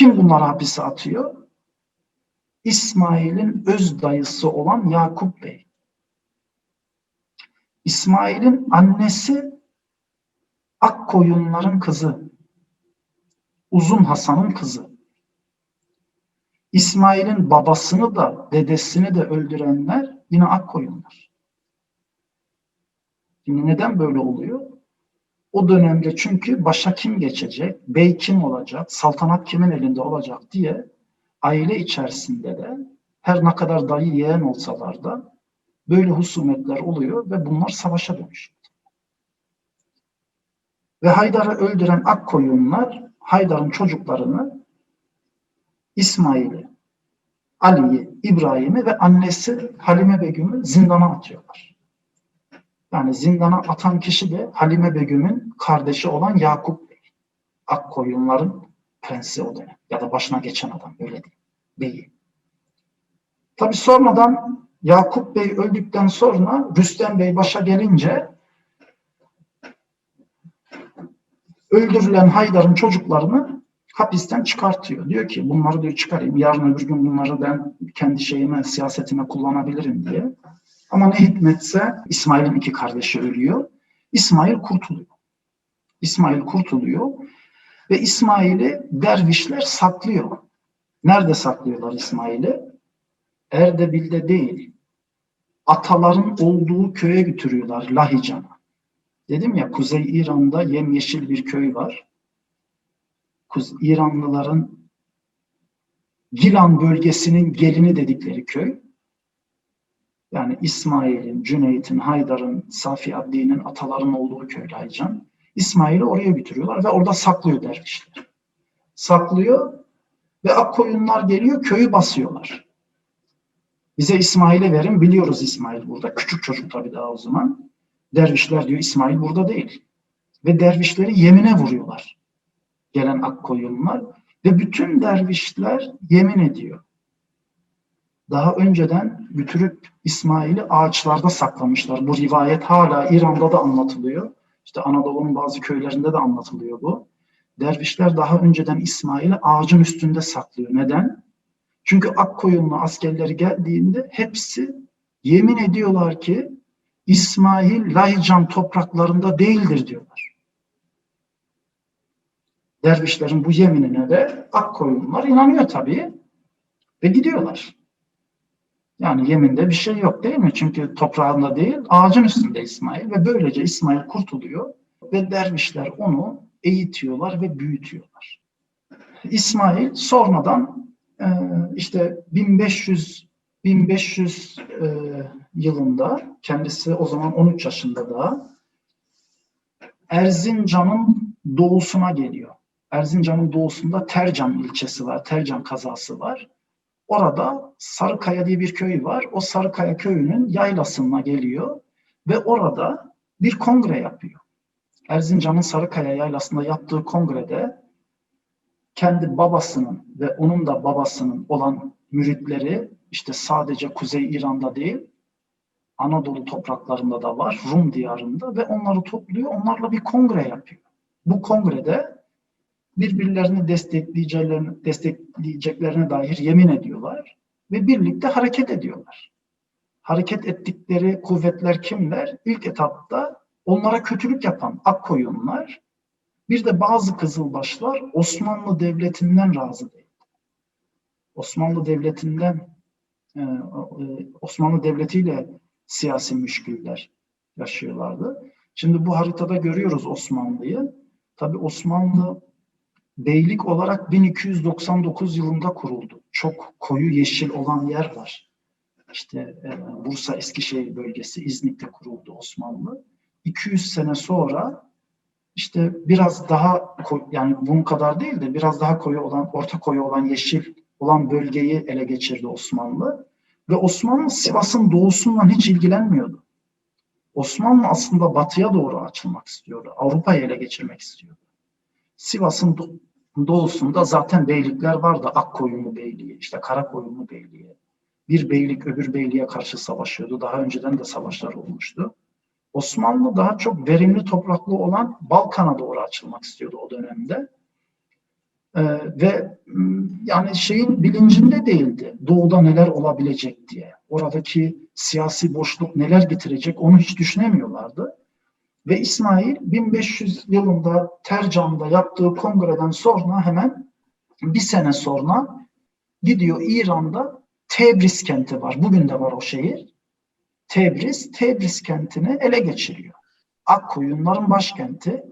Kim bunları hapise atıyor? İsmail'in öz dayısı olan Yakup Bey. İsmail'in annesi Akkoyunların kızı. Uzun Hasan'ın kızı. İsmail'in babasını da dedesini de öldürenler yine Akkoyunlar. Şimdi neden böyle oluyor? O dönemde çünkü başa kim geçecek, bey kim olacak, saltanat kimin elinde olacak diye aile içerisinde de her ne kadar dayı yeğen olsalar da böyle husumetler oluyor ve bunlar savaşa dönüşüyor. Ve Haydar'ı öldüren Akkoyunlar Haydar'ın çocuklarını İsmail'i, Ali'yi, İbrahim'i ve annesi Halime Begüm'ü zindana atıyorlar. Yani zindana atan kişi de Halime Begüm'ün kardeşi olan Yakup Bey. Akkoyunların prensi o dönem. Ya da başına geçen adam öyle değil. Beyi. Tabi sonradan Yakup Bey öldükten sonra Rüstem Bey başa gelince öldürülen Haydar'ın çocuklarını hapisten çıkartıyor. Diyor ki bunları diyor çıkarayım. Yarın öbür gün bunları ben kendi şeyime, siyasetime kullanabilirim diye. Ama ne hikmetse İsmail'in iki kardeşi ölüyor. İsmail kurtuluyor. İsmail kurtuluyor ve İsmail'i dervişler saklıyor. Nerede saklıyorlar İsmail'i? Erdebil'de değil. Ataların olduğu köye götürüyorlar Lahican'a. Dedim ya Kuzey İran'da yemyeşil bir köy var. İranlıların Gilan bölgesinin gelini dedikleri köy. Yani İsmail'in, Cüneyt'in, Haydar'ın, Safi Abdi'nin ataların olduğu köy Laycan. İsmail'i oraya götürüyorlar ve orada saklıyor dervişler. Saklıyor ve Akkoyunlar geliyor köyü basıyorlar. Bize İsmail'i verin. Biliyoruz İsmail burada. Küçük çocuk tabii daha o zaman. Dervişler diyor İsmail burada değil. Ve dervişleri yemine vuruyorlar. Gelen Akkoyunlar. Ve bütün dervişler yemin ediyor. Daha önceden götürüp İsmail'i ağaçlarda saklamışlar. Bu rivayet hala İran'da da anlatılıyor. İşte Anadolu'nun bazı köylerinde de anlatılıyor bu. Dervişler daha önceden İsmail'i ağacın üstünde saklıyor. Neden? Çünkü Akkoyunlu askerleri geldiğinde hepsi yemin ediyorlar ki İsmail Laycan topraklarında değildir diyorlar. Dervişlerin bu yeminine de Akkoyunlular inanıyor tabii ve gidiyorlar. Yani yeminde bir şey yok değil mi? Çünkü toprağında değil, ağacın üstünde İsmail ve böylece İsmail kurtuluyor ve dervişler onu eğitiyorlar ve büyütüyorlar. İsmail sonradan e, işte 1500 1500 e, yılında kendisi o zaman 13 yaşında da Erzincan'ın doğusuna geliyor. Erzincan'ın doğusunda Tercan ilçesi var, Tercan kazası var. Orada Sarıkaya diye bir köy var. O Sarıkaya köyünün yaylasına geliyor ve orada bir kongre yapıyor. Erzincan'ın Sarıkaya yaylasında yaptığı kongrede kendi babasının ve onun da babasının olan müritleri işte sadece Kuzey İran'da değil Anadolu topraklarında da var, Rum diyarında ve onları topluyor, onlarla bir kongre yapıyor. Bu kongrede birbirlerini destekleyeceklerine, destekleyeceklerine dair yemin ediyorlar ve birlikte hareket ediyorlar. Hareket ettikleri kuvvetler kimler? İlk etapta onlara kötülük yapan Akkoyunlar, bir de bazı Kızılbaşlar Osmanlı Devleti'nden razı değil. Osmanlı Devleti'nden e, Osmanlı Devleti ile siyasi müşküller yaşıyorlardı. Şimdi bu haritada görüyoruz Osmanlı'yı. Tabi Osmanlı beylik olarak 1299 yılında kuruldu. Çok koyu yeşil olan yer var. İşte e, Bursa Eskişehir bölgesi İznik'te kuruldu Osmanlı. 200 sene sonra işte biraz daha yani bunun kadar değil de biraz daha koyu olan, orta koyu olan yeşil olan bölgeyi ele geçirdi Osmanlı. Ve Osmanlı Sivas'ın doğusundan hiç ilgilenmiyordu. Osmanlı aslında batıya doğru açılmak istiyordu. Avrupa'yı ele geçirmek istiyordu. Sivas'ın doğusunda zaten beylikler vardı. Akkoyunlu Beyliği, işte Karakoyunlu Beyliği. Bir beylik öbür beyliğe karşı savaşıyordu. Daha önceden de savaşlar olmuştu. Osmanlı daha çok verimli topraklı olan Balkan'a doğru açılmak istiyordu o dönemde. Ee, ve yani şeyin bilincinde değildi. Doğuda neler olabilecek diye. Oradaki siyasi boşluk neler getirecek onu hiç düşünemiyorlardı. Ve İsmail 1500 yılında Tercan'da yaptığı kongreden sonra hemen bir sene sonra gidiyor İran'da Tebriz kenti var. Bugün de var o şehir. Tebriz, Tebriz kentini ele geçiriyor. Akkoyunların başkenti.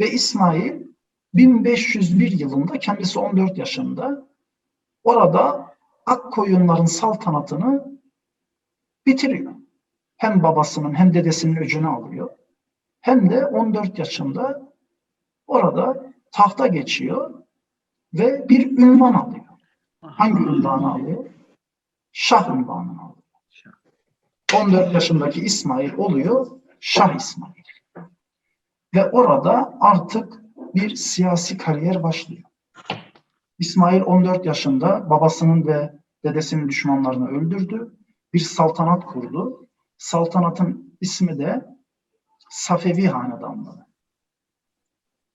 Ve İsmail 1501 yılında kendisi 14 yaşında orada Akkoyunların saltanatını bitiriyor. Hem babasının hem dedesinin öcünü alıyor. Hem de 14 yaşında orada tahta geçiyor ve bir ünvan alıyor. Hangi ünvanı alıyor? Şah ünvanını alıyor. 14 yaşındaki İsmail oluyor Şah İsmail. Ve orada artık bir siyasi kariyer başlıyor. İsmail 14 yaşında babasının ve dedesinin düşmanlarını öldürdü. Bir saltanat kurdu. Saltanatın ismi de Safevi Hanedanlığı.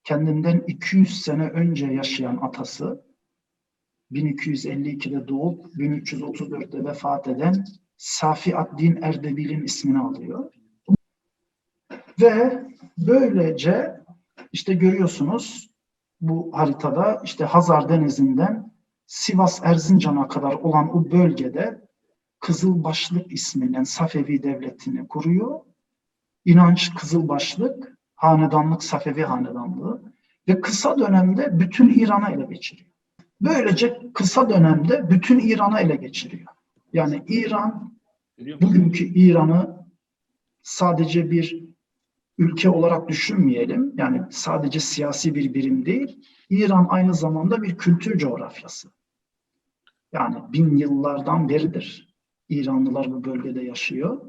Kendinden 200 sene önce yaşayan atası 1252'de doğup 1334'te vefat eden Safi ad-Din Erdebil'in ismini alıyor. Ve böylece işte görüyorsunuz bu haritada işte Hazar Denizi'nden Sivas Erzincan'a kadar olan o bölgede Kızılbaşlık isminden Safevi devletini kuruyor. İnanç Kızılbaşlık, hanedanlık Safevi hanedanlığı ve kısa dönemde bütün İran'ı ele geçiriyor. Böylece kısa dönemde bütün İran'ı ele geçiriyor. Yani İran, bugünkü İran'ı sadece bir ülke olarak düşünmeyelim. Yani sadece siyasi bir birim değil. İran aynı zamanda bir kültür coğrafyası. Yani bin yıllardan beridir İranlılar bu bölgede yaşıyor.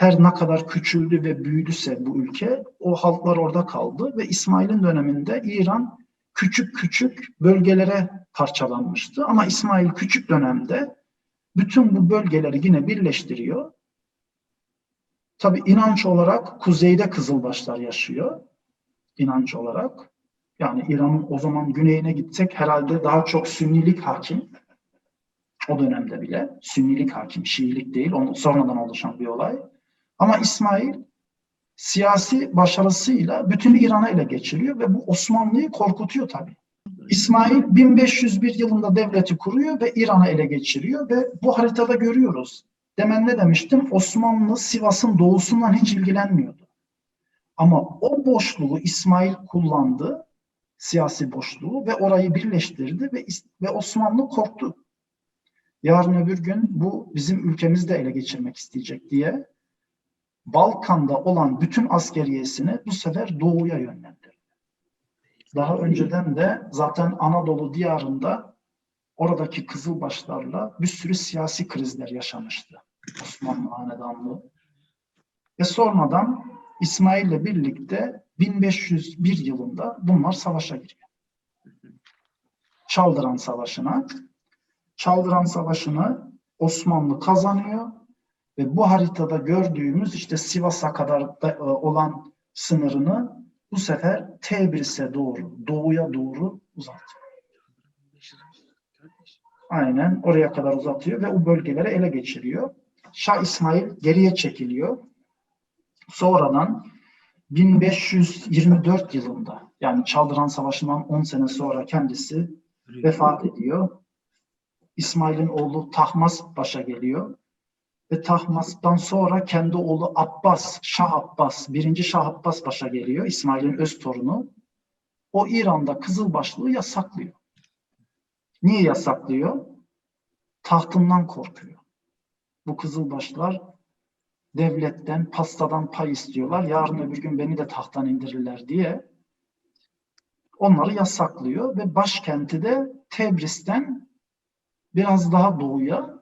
Her ne kadar küçüldü ve büyüdüse bu ülke, o halklar orada kaldı ve İsmail'in döneminde İran küçük küçük bölgelere parçalanmıştı. Ama İsmail küçük dönemde bütün bu bölgeleri yine birleştiriyor Tabi inanç olarak kuzeyde Kızılbaşlar yaşıyor. İnanç olarak. Yani İran'ın o zaman güneyine gitsek herhalde daha çok Sünnilik hakim. O dönemde bile Sünnilik hakim, Şiilik değil. Onun sonradan oluşan bir olay. Ama İsmail siyasi başarısıyla bütün İran'ı ele geçiriyor ve bu Osmanlı'yı korkutuyor tabii. İsmail 1501 yılında devleti kuruyor ve İran'ı ele geçiriyor ve bu haritada görüyoruz. Demen ne demiştim? Osmanlı Sivas'ın doğusundan hiç ilgilenmiyordu. Ama o boşluğu İsmail kullandı, siyasi boşluğu ve orayı birleştirdi ve, ve Osmanlı korktu. Yarın öbür gün bu bizim ülkemizi de ele geçirmek isteyecek diye Balkan'da olan bütün askeriyesini bu sefer doğuya yönlendirdi. Daha önceden de zaten Anadolu diyarında oradaki Kızılbaşlarla bir sürü siyasi krizler yaşamıştı. Osmanlı Hanedanlığı. Ve sonradan İsmail ile birlikte 1501 yılında bunlar savaşa giriyor. Çaldıran Savaşı'na. Çaldıran Savaşı'nı Osmanlı kazanıyor ve bu haritada gördüğümüz işte Sivas'a kadar da, e, olan sınırını bu sefer Tebris'e doğru, doğuya doğru uzatıyor. Aynen oraya kadar uzatıyor ve o bölgeleri ele geçiriyor. Şah İsmail geriye çekiliyor. Sonradan 1524 yılında yani Çaldıran Savaşı'ndan 10 sene sonra kendisi vefat ediyor. İsmail'in oğlu Tahmas başa geliyor. Ve Tahmas'tan sonra kendi oğlu Abbas, Şah Abbas, birinci Şah Abbas başa geliyor. İsmail'in öz torunu. O İran'da Kızılbaşlığı yasaklıyor. Niye yasaklıyor? Tahtından korkuyor bu kızılbaşlar devletten, pastadan pay istiyorlar. Yarın öbür gün beni de tahttan indirirler diye onları yasaklıyor ve başkenti de Tebris'ten biraz daha doğuya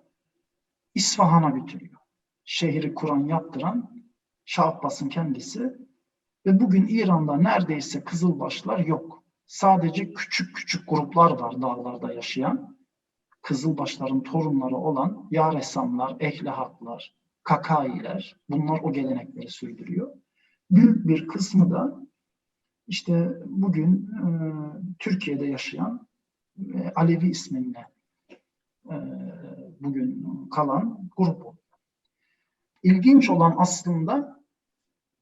İsfahan'a götürüyor. Şehri kuran, yaptıran Şah Abbas'ın kendisi ve bugün İran'da neredeyse Kızılbaşlar yok. Sadece küçük küçük gruplar var dağlarda yaşayan. Kızılbaşların torunları olan Yaresamlar, Ehlihaklar, Kakailer bunlar o gelenekleri sürdürüyor. Büyük bir kısmı da işte bugün e, Türkiye'de yaşayan e, Alevi isminle e, bugün kalan oluyor. İlginç olan aslında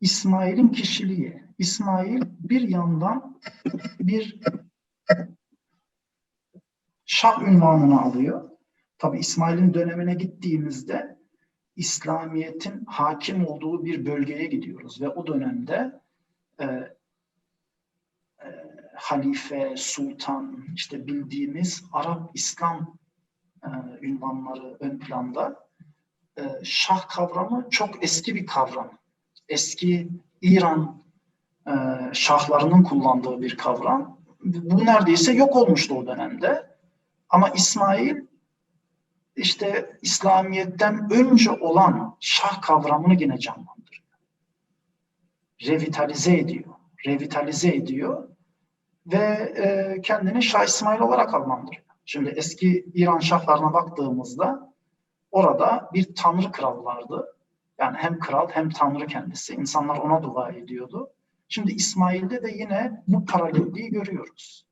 İsmail'in kişiliği. İsmail bir yandan bir şah ünvanını alıyor. Tabi İsmail'in dönemine gittiğimizde İslamiyet'in hakim olduğu bir bölgeye gidiyoruz ve o dönemde e, e, halife, sultan, işte bildiğimiz Arap İslam e, ünvanları ön planda. E, şah kavramı çok eski bir kavram. Eski İran e, şahlarının kullandığı bir kavram. Bu neredeyse yok olmuştu o dönemde. Ama İsmail işte İslamiyet'ten önce olan şah kavramını yine canlandırıyor. Revitalize ediyor. Revitalize ediyor ve e, kendini Şah İsmail olarak adlandırıyor. Şimdi eski İran şahlarına baktığımızda orada bir tanrı kral vardı. Yani hem kral hem tanrı kendisi. İnsanlar ona dua ediyordu. Şimdi İsmail'de de yine bu paralelliği görüyoruz.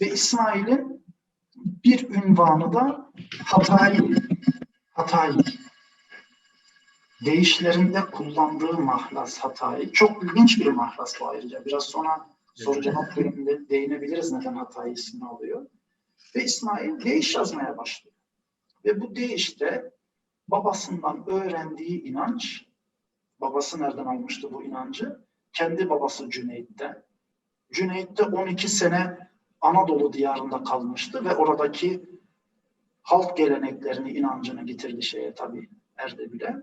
Ve İsmail'in bir ünvanı da Hatay. Hatay. Değişlerinde kullandığı mahlas Hatay. Çok ilginç bir mahlas bu ayrıca. Biraz sonra soru cevap bölümünde değinebiliriz neden Hatay ismini alıyor. Ve İsmail değiş yazmaya başlıyor. Ve bu değişte babasından öğrendiği inanç, babası nereden almıştı bu inancı? Kendi babası Cüneyt'ten. Cüneyt'te 12 sene Anadolu diyarında kalmıştı ve oradaki halk geleneklerini, inancını getirdi şeye tabii Erdebil'e.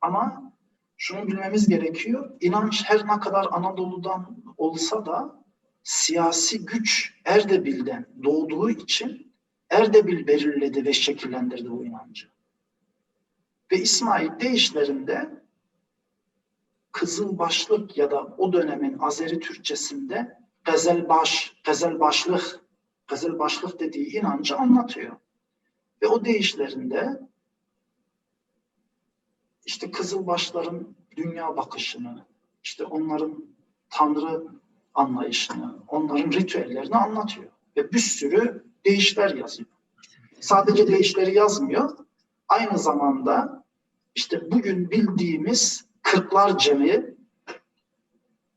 Ama şunu bilmemiz gerekiyor. İnanç her ne kadar Anadolu'dan olsa da siyasi güç Erdebil'den doğduğu için Erdebil belirledi ve şekillendirdi bu inancı. Ve İsmail deyişlerinde Kızılbaşlık ya da o dönemin Azeri Türkçesinde gazelbaş, gazelbaşlık, gazelbaşlık dediği inancı anlatıyor. Ve o deyişlerinde işte Kızılbaşların dünya bakışını, işte onların Tanrı anlayışını, onların ritüellerini anlatıyor. Ve bir sürü değişler yazıyor. Sadece değişleri yazmıyor. Aynı zamanda işte bugün bildiğimiz Kırklar Cemi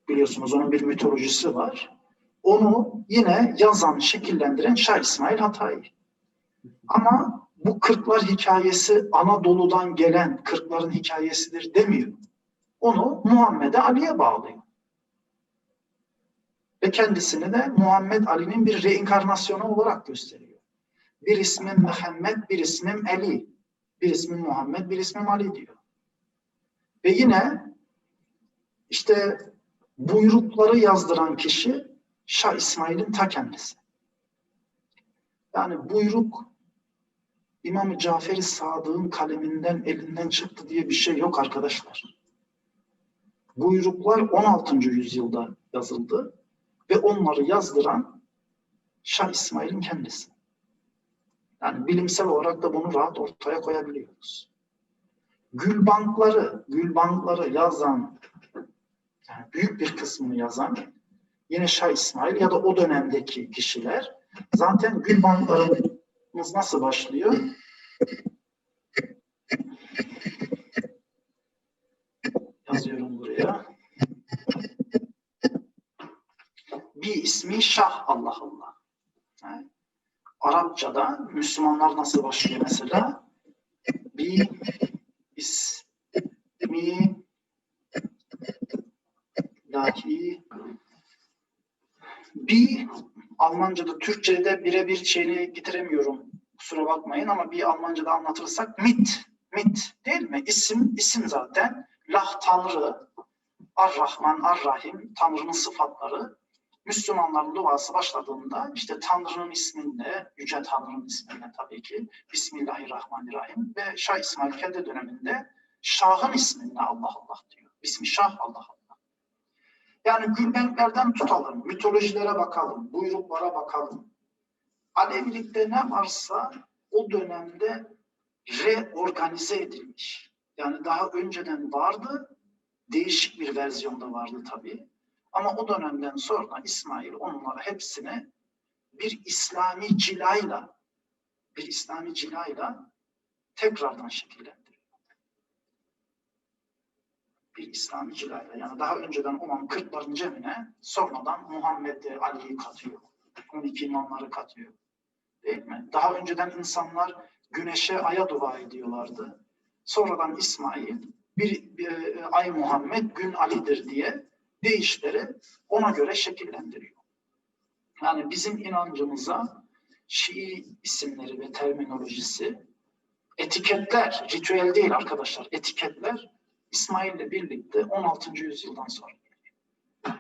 biliyorsunuz onun bir mitolojisi var. Onu yine yazan, şekillendiren Şah İsmail Hatay. Ama bu Kırklar hikayesi Anadolu'dan gelen Kırkların hikayesidir demiyor. Onu Muhammed'e Ali'ye bağlıyor. Ve kendisini de Muhammed Ali'nin bir reinkarnasyonu olarak gösteriyor. Bir ismin Muhammed, bir ismim Ali. Bir ismin Muhammed, bir ismim Ali diyor. Ve yine işte buyrukları yazdıran kişi Şah İsmail'in ta kendisi. Yani buyruk İmam-ı Cafer-i Sadık'ın kaleminden elinden çıktı diye bir şey yok arkadaşlar. Buyruklar 16. yüzyılda yazıldı ve onları yazdıran Şah İsmail'in kendisi. Yani bilimsel olarak da bunu rahat ortaya koyabiliyoruz. Gül bankları, gül bankları yazan, yani büyük bir kısmını yazan yine Şah İsmail ya da o dönemdeki kişiler zaten gül banklarımız nasıl başlıyor? Yazıyorum buraya. Bir ismi Şah Allah Allah. Yani Arapçada Müslümanlar nasıl başlıyor mesela? Bir ismi dahi bir Almanca'da, Türkçe'de birebir şeyini getiremiyorum. Kusura bakmayın ama bir Almanca'da anlatırsak mit, mit değil mi? İsim, isim zaten. Lah Tanrı, Ar-Rahman, Ar-Rahim, Tanrı'nın sıfatları. Müslümanların duası başladığında işte Tanrı'nın isminde, Yüce Tanrı'nın isminde tabii ki Bismillahirrahmanirrahim ve Şah İsmail kendi döneminde Şah'ın isminde Allah Allah diyor. Bismi Şah Allah Allah. Yani gülbenklerden tutalım, mitolojilere bakalım, buyruklara bakalım. Alevilikte ne varsa o dönemde reorganize edilmiş. Yani daha önceden vardı, değişik bir versiyonda vardı tabii. Ama o dönemden sonra İsmail onları hepsini bir İslami cilayla bir İslami cilayla tekrardan şekillendiriyor. Bir İslami cilayla yani daha önceden olan kırkların cemine sonradan Muhammed'i, Ali'yi katıyor. 12 imamları katıyor. Değil mi? Daha önceden insanlar güneşe, aya dua ediyorlardı. Sonradan İsmail bir, bir ay Muhammed, gün Ali'dir diye değişleri ona göre şekillendiriyor. Yani bizim inancımıza Şii isimleri ve terminolojisi etiketler, ritüel değil arkadaşlar, etiketler İsmail'le birlikte 16. yüzyıldan sonra